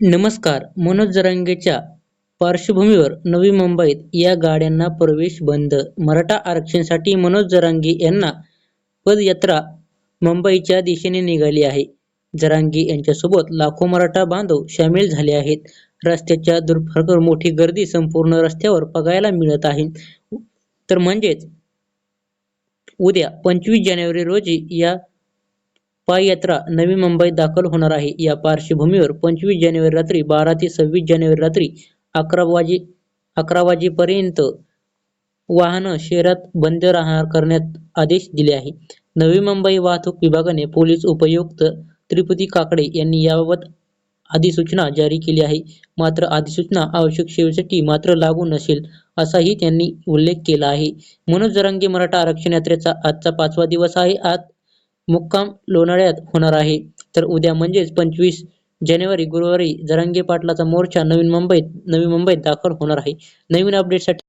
नमस्कार. मनोज जरांगेच्या पार्श्वभूमीवर नवी मुंबईत या गाड्यांना प्रवेश बंद. मराठा आरक्षणासाठी मनोज जरांगे यांना पदयात्रा मुंबईच्या दिशेने निघाली आहे. जरांगे यांच्यासोबत लाखो मराठा बांधव सामील झाले आहेत. रस्त्याच्या दुरफाकर मोठी गर्दी संपूर्ण रस्त्यावर बघायला मिळत आहे. तर म्हणजेच उद्या पंचवीस जानेवारी रोजी या पाययात्रा नवी मुंबईत दाखल होणार आहे. या पार्श्वभूमीवर पंचवीस जानेवारी रात्री बारा ते सव्वीस जानेवारी रात्री अकरा वाजे अकरा वाजेपर्यंत वाहनं शहरात बंद राहणार करण्यात आदेश दिले आहे. नवी मुंबई वाहतूक विभागाने पोलीस उपयुक्त त्रिपती काकडे यांनी याबाबत अधिसूचना जारी केली आहे. मात्र अधिसूचना आवश्यक सेवेसाठी मात्र लागू नसेल असाही त्यांनी उल्लेख केला आहे. मनोज जरांगे मराठा आरक्षण यात्रेचा आजचा पाचवा दिवस आहे. आज मुक्काम लोणाळ्यात होणार आहे. तर उद्या म्हणजेच पंचवीस जानेवारी गुरुवारी जरांगे पाटलाचा मोर्चा नवीन मुंबईत नवी मुंबईत दाखल होणार आहे. नवीन अपडेटसाठी